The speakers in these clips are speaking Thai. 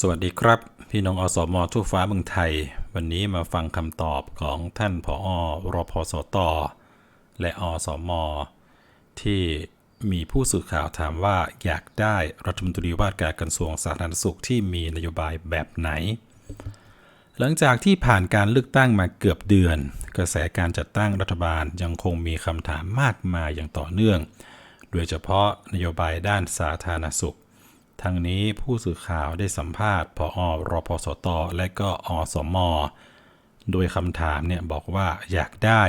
สวัสดีครับ พี่น้องอสมอทั่วฟ้าเมืองไทย วันนี้มาฟังคำตอบของท่านผอรอพสต และอสมที่มีผู้สื่อข่าวถามว่าอยากได้รัฐมนตรีว่าการกระทรวงสาธารณสุขที่มีนโยบายแบบไหน หลังจากที่ผ่านการเลือกตั้งมาเกือบเดือน กระแสการจัดตั้งรัฐบาลยังคงมีคำถามมากมายอย่างต่อเนื่อง โดยเฉพาะนโยบายด้านสาธารณสุข ทั้งนี้ผู้สื่อข่าวได้สัมภาษณ์พอรพสต และก็อสม โดยคำถามเนี่ยบอกว่าอยากได้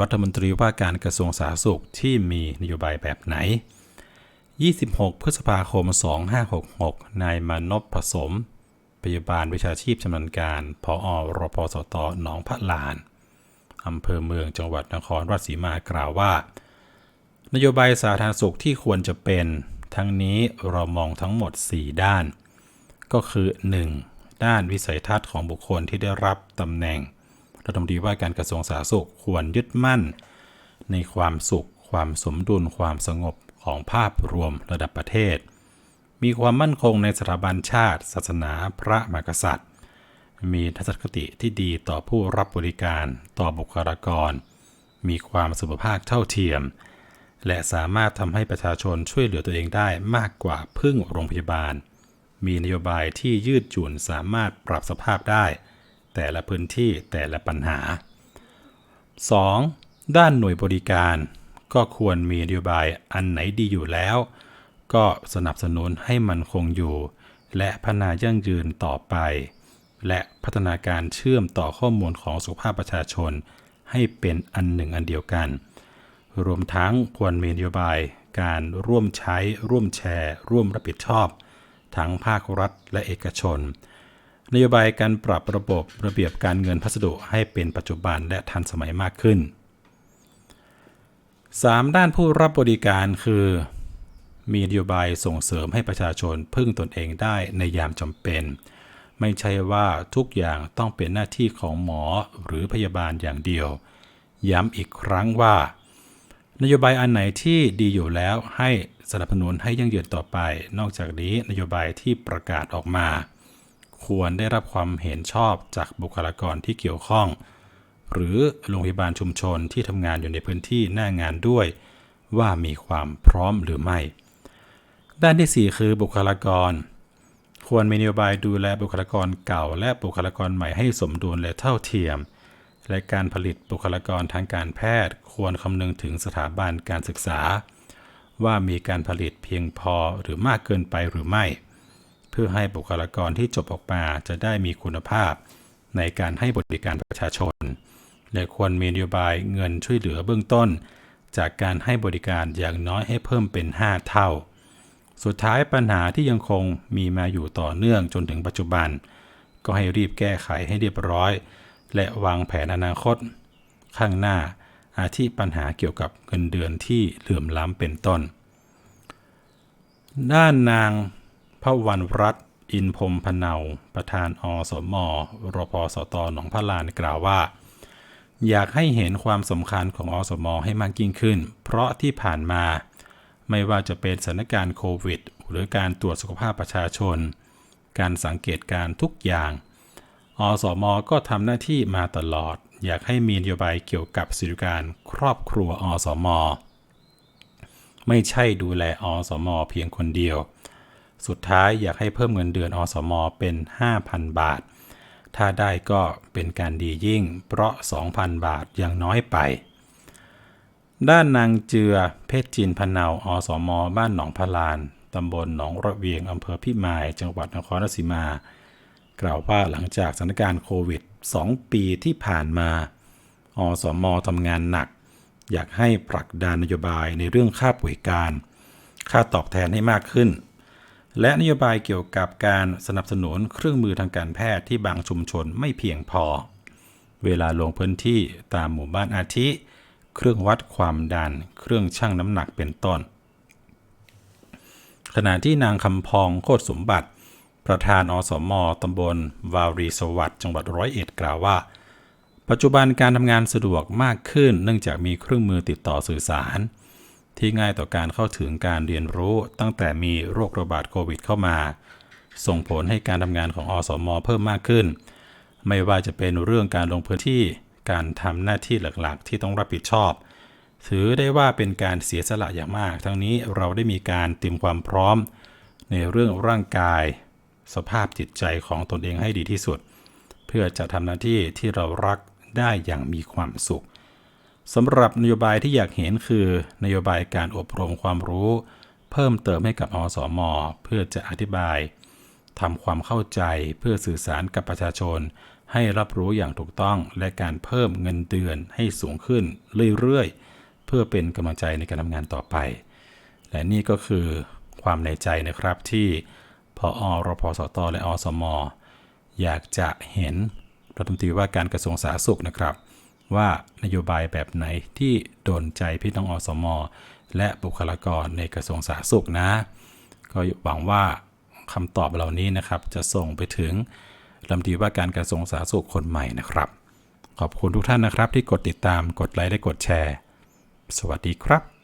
รัฐมนตรีว่าการกระทรวงสาธารณสุขที่มีนโยบายแบบไหน 26 พฤษภาคม 2566 นายมานพผสม พยาบาลวิชาชีพชำนาญการพอรพสต หนองพระลาน อำเภอเมืองจังหวัดนครราชสีมากล่าวว่า นโยบายสาธารณสุขที่ควรจะเป็น ทั้งนี้เรามองทั้งหมด 4 ด้าน ก็คือ 1. ด้านวิสัยทัศน์ของบุคคลที่ได้รับตำแหน่งรัฐมนตรีว่าการกระทรวงสาธารณสุขควรยึดมั่น ในความสุข ความสมดุลความสงบของภาพรวมระดับประเทศ มีความมั่นคงในสถาบันชาติ ศาสนาพระมหากษัตริย์ มีทัศนคติที่ดีต่อผู้รับบริการต่อบุคลากร มีความสุภาพเท่าเทียม และสามารถทำให้ประชาชนช่วยเหลือตัวเองได้มากกว่าพึ่งโรงพยาบาล มีนโยบายที่ยืดหยุ่นสามารถปรับสภาพได้ แต่ละพื้นที่แต่ละปัญหา 2. ด้านหน่วยบริการ ก็ควรมีนโยบายอันไหนดีอยู่แล้ว ก็สนับสนุนให้มันคงอยู่ และพัฒนายั่งยืนต่อไป และพัฒนาการเชื่อมต่อข้อมูลของสุขภาพประชาชน ให้เป็นอันหนึ่งอันเดียวกัน รวมทั้งควรมีนโยบายการร่วมใช้ ร่วมแชร์ ร่วมรับผิดชอบ ทั้งภาครัฐและเอกชน นโยบายการปรับระบบระเบียบการเงินพัสดุให้เป็นปัจจุบันและทันสมัยมากขึ้น 3. ด้านผู้รับบริการคือ มีนโยบายส่งเสริมให้ประชาชนพึ่งตนเองได้ในยามจำเป็น ไม่ใช่ว่าทุกอย่างต้องเป็นหน้าที่ของหมอหรือพยาบาลอย่างเดียว ย้ำอีกครั้งว่า นโยบายอันไหนที่ดีอยู่แล้วให้สนับสนุนให้ยั่งยืนต่อไป นอกจากนี้นโยบายที่ประกาศออกมา ควรได้รับความเห็นชอบจากบุคลากรที่เกี่ยวข้อง หรือโรงพยาบาลชุมชนที่ทำงานอยู่ในพื้นที่หน้างานด้วย ว่ามีความพร้อมหรือไม่ ด้านที่ 4 คือบุคลากร ควรมีนโยบายดูแลบุคลากรเก่า และบุคลากรใหม่ให้สมดุลและเท่าเทียม และการผลิตบุคลากรทางการแพทย์ ควรคำนึงถึงสถาบันการศึกษา ว่ามีการผลิตเพียงพอหรือมากเกินไปหรือไม่ เพื่อให้บุคลากรที่จบออกมาจะได้มีคุณภาพ ในการให้บริการประชาชน และควรมีนโยบายเงินช่วยเหลือเบื้องต้น จากการให้บริการอย่างน้อยให้เพิ่มเป็น 5 เท่า สุดท้ายปัญหาที่ยังคงมีมาอยู่ต่อเนื่องจนถึงปัจจุบัน ก็ให้รีบแก้ไขให้เรียบร้อย และวางแผนอนาคต ข้างหน้าอาทิปัญหาเกี่ยวกับเงินเดือนที่เหลื่อมล้ำเป็นต้น ด้านนางพระวันรัตน์อินพรมพเนาประธานอสมอรพสตหนองพระลานกล่าวว่า อยากให้เห็นความสำคัญของอสมอให้มากยิ่งขึ้น เพราะที่ผ่านมาไม่ว่าจะเป็นสถานการณ์โควิด หรือการตรวจสุขภาพประชาชน การสังเกตการทุกอย่าง อสมก็ทำหน้าที่มาตลอด อยากให้มีนโยบายเกี่ยวกับสิทธิการครอบครัวอสมไม่ใช่ดูแลอสมเพียงคนเดียว สุดท้ายอยากให้เพิ่มเงินเดือนอสมเป็น 5,000 บาท ถ้าได้ก็เป็นการดียิ่ง เพราะ 2,000 บาทยังน้อยไป ด้านนางเจือเพชรจินพนาอสมบ้านหนองพลานตำบลหนองระเวียงอำเภอพิมาย จังหวัดนครราชสีมา กล่าวว่าหลังจากสถานการณ์โควิด 2 ปีที่ผ่านมา อสมทำงานหนัก อยากให้ผลักดันนโยบายในเรื่องค่าป่วยการ ค่าตอบแทนให้มากขึ้น และนโยบายเกี่ยวกับการสนับสนุนเครื่องมือทางการแพทย์ที่บางชุมชนไม่เพียงพอ เวลาลงพื้นที่ตามหมู่บ้านอาทิ เครื่องวัดความดัน เครื่องชั่งน้ำหนักเป็นต้น ขณะที่นางคำพองโคตรสมบัติ ประธานอสมตำบล วารีสวัสดิ์จังหวัดร้อยเอ็ดกล่าวว่า ปัจจุบันการทำงานสะดวกมากขึ้น เนื่องจากมีเครื่องมือติดต่อสื่อสาร ที่ง่ายต่อการเข้าถึงการเรียนรู้ ตั้งแต่มีโรคระบาดโควิดเข้ามา ส่งผลให้การทำงานของอสมเพิ่มมากขึ้น ไม่ว่าจะเป็นเรื่องการลงพื้นที่การทำหน้าที่หลักๆ ที่ต้องรับผิดชอบ ถือได้ว่าเป็นการเสียสละอย่างมาก ทั้งนี้เราได้มีการเตรียมความพร้อม ในเรื่องร่างกาย สภาพจิตใจของตนเองให้ดีที่สุด เพื่อจะทำหน้าที่ที่เรารักได้อย่างมีความสุขสำหรับนโยบายที่อยากเห็นคือนโยบายการอบรมความรู้ เพิ่มเติมให้กับอสมเพื่อจะอธิบายทำความเข้าใจเพื่อสื่อสารกับประชาชน ให้รับรู้อย่างถูกต้องและการเพิ่มเงินเดือนให้สูงขึ้นเรื่อยๆ เพื่อเป็นกำลังใจในการทำงานต่อไป และนี่ก็คือความในใจนะครับที่ พออรพสต และอสม อยากจะเห็นรัฐมนตรีว่าการกระทรวงสาธารณสุขนะครับ ว่านโยบายแบบไหนที่โดนใจพี่น้องอสม และบุคลากรในกระทรวงสาธารณสุขนะ ก็หวังว่าคำตอบเหล่านี้นะครับ จะส่งไปถึงรัฐมนตรีว่าการกระทรวงสาธารณสุขคนใหม่นะครับ ขอบคุณทุกท่านนะครับที่กดติดตามกดไลค์และกดแชร์ สวัสดีครับ